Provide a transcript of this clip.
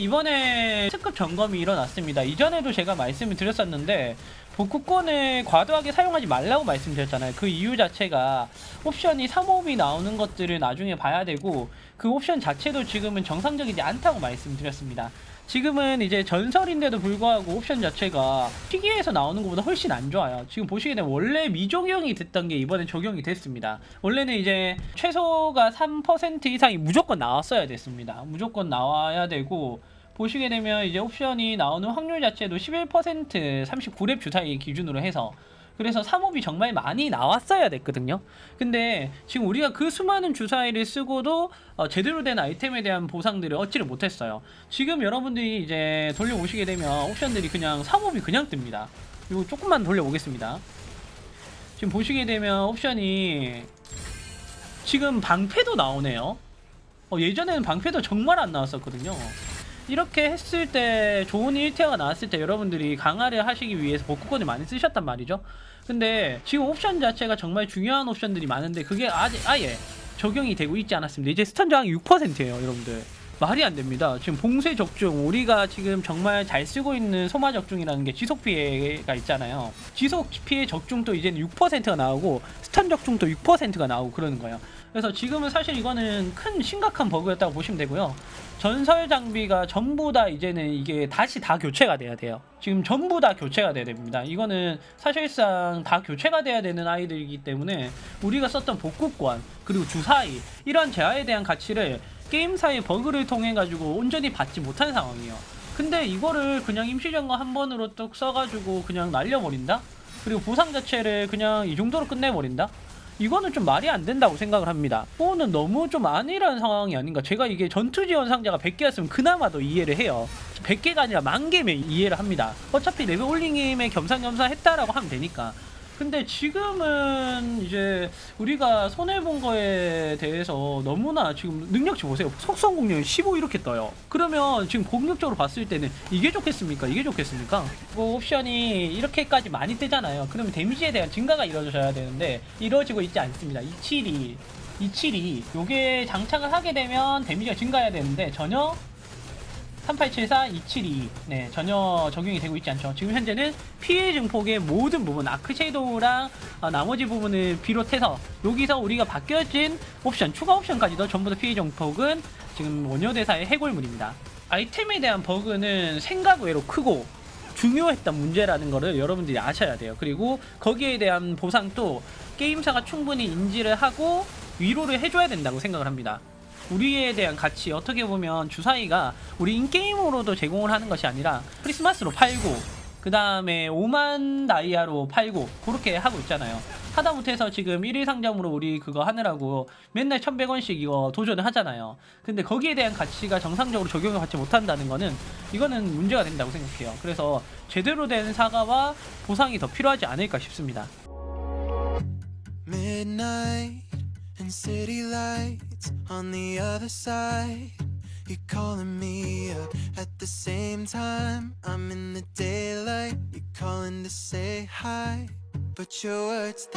이번에 특급 점검이 일어났습니다. 이전에도 제가 말씀을 드렸었는데 복구권을 과도하게 사용하지 말라고 말씀드렸잖아요. 그 이유 자체가 옵션이 3호업이 나오는 것들을 나중에 봐야 되고 그 옵션 자체도 지금은 정상적이지 않다고 말씀드렸습니다. 지금은 이제 전설인데도 불구하고 옵션 자체가 피기에서 나오는 것보다 훨씬 안 좋아요. 지금 보시게 되면 원래 미적용이 됐던 게 이번에 적용이 됐습니다. 원래는 이제 최소가 3% 이상이 무조건 나왔어야 됐습니다. 무조건 나와야 되고 보시게 되면 이제 옵션이 나오는 확률 자체도 11% 39렙 주사위 기준으로 해서 그래서 3옵이 정말 많이 나왔어야 됐거든요. 근데 지금 우리가 그 수많은 주사위를 쓰고도 어, 제대로 된 아이템에 대한 보상들을 얻지를 못했어요. 지금 여러분들이 이제 돌려보시게 되면 옵션들이 그냥 3옵이 그냥 뜹니다. 이거 조금만 돌려보겠습니다. 지금 보시게 되면 옵션이 지금 방패도 나오네요. 어, 예전에는 방패도 정말 안 나왔었거든요. 이렇게 했을 때 좋은 1태가 나왔을 때 여러분들이 강화를 하시기 위해서 복구권을 많이 쓰셨단 말이죠. 근데 지금 옵션 자체가 정말 중요한 옵션들이 많은데 그게 아직 아예 적용이 되고 있지 않았습니다. 이제 스턴 저항이 6%예요, 여러분들. 말이 안 됩니다. 지금 봉쇄 적중 우리가 지금 정말 잘 쓰고 있는 소마 적중이라는 게 지속 피해가 있잖아요. 지속 피해 적중도 이제는 6%가 나오고 스턴 적중도 6%가 나오고 그러는 거예요. 그래서 지금은 사실 이거는 큰 심각한 버그였다고 보시면 되고요. 전설 장비가 전부 다 이제는 이게 다시 다 교체가 돼야 돼요. 지금 전부 다 교체가 돼야 됩니다. 이거는 사실상 다 교체가 돼야 되는 아이들이기 때문에 우리가 썼던 복구권 그리고 주사위 이런 재화에 대한 가치를 게임사의 버그를 통해 가지고 온전히 받지 못한 상황이에요. 근데 이거를 그냥 임시점검 한 번으로 뚝 써가지고 그냥 날려버린다? 그리고 보상 자체를 그냥 이 정도로 끝내버린다? 이거는 좀 말이 안 된다고 생각을 합니다. 그거는 너무 좀 아니라는 상황이 아닌가. 제가 이게 전투 지원 상자가 100개였으면 그나마도 이해를 해요. 100개가 아니라 만 개면 이해를 합니다. 어차피 레벨 올링임에 겸사겸사 했다라고 하면 되니까. 근데 지금은 이제 우리가 손해본 거에 대해서 너무나 지금 능력치 보세요. 속성 공룡이 15 이렇게 떠요. 그러면 지금 공격적으로 봤을 때는 이게 좋겠습니까? 이게 좋겠습니까? 뭐 옵션이 이렇게까지 많이 뜨잖아요. 그러면 데미지에 대한 증가가 이루어져야 되는데 이루어지고 있지 않습니다. 272 272 요게 장착을 하게 되면 데미지가 증가해야 되는데 전혀 3874, 272. 네, 전혀 적용이 되고 있지 않죠. 지금 현재는 피해 증폭의 모든 부분, 아크 쉐이도우랑 어, 나머지 부분을 비롯해서 여기서 우리가 바뀌어진 옵션, 추가 옵션까지도 전부 다 피해 증폭은 지금 원효대사의 해골물입니다. 아이템에 대한 버그는 생각 외로 크고 중요했던 문제라는 거를 여러분들이 아셔야 돼요. 그리고 거기에 대한 보상도 게임사가 충분히 인지를 하고 위로를 해줘야 된다고 생각을 합니다. 우리에 대한 가치 어떻게 보면 주사위가 우리 인게임으로도 제공을 하는 것이 아니라 크리스마스로 팔고 그 다음에 5만 다이아로 팔고 그렇게 하고 있잖아요. 하다못해서 지금 1일 상점으로 우리 그거 하느라고 맨날 1100원씩 이거 도전을 하잖아요. 근데 거기에 대한 가치가 정상적으로 적용을 받지 못한다는 거는 이거는 문제가 된다고 생각해요. 그래서 제대로 된 사과와 보상이 더 필요하지 않을까 싶습니다. Midnight city lights on the other side. You're calling me up at the same time. I'm in the daylight. You're calling to say hi, but your words they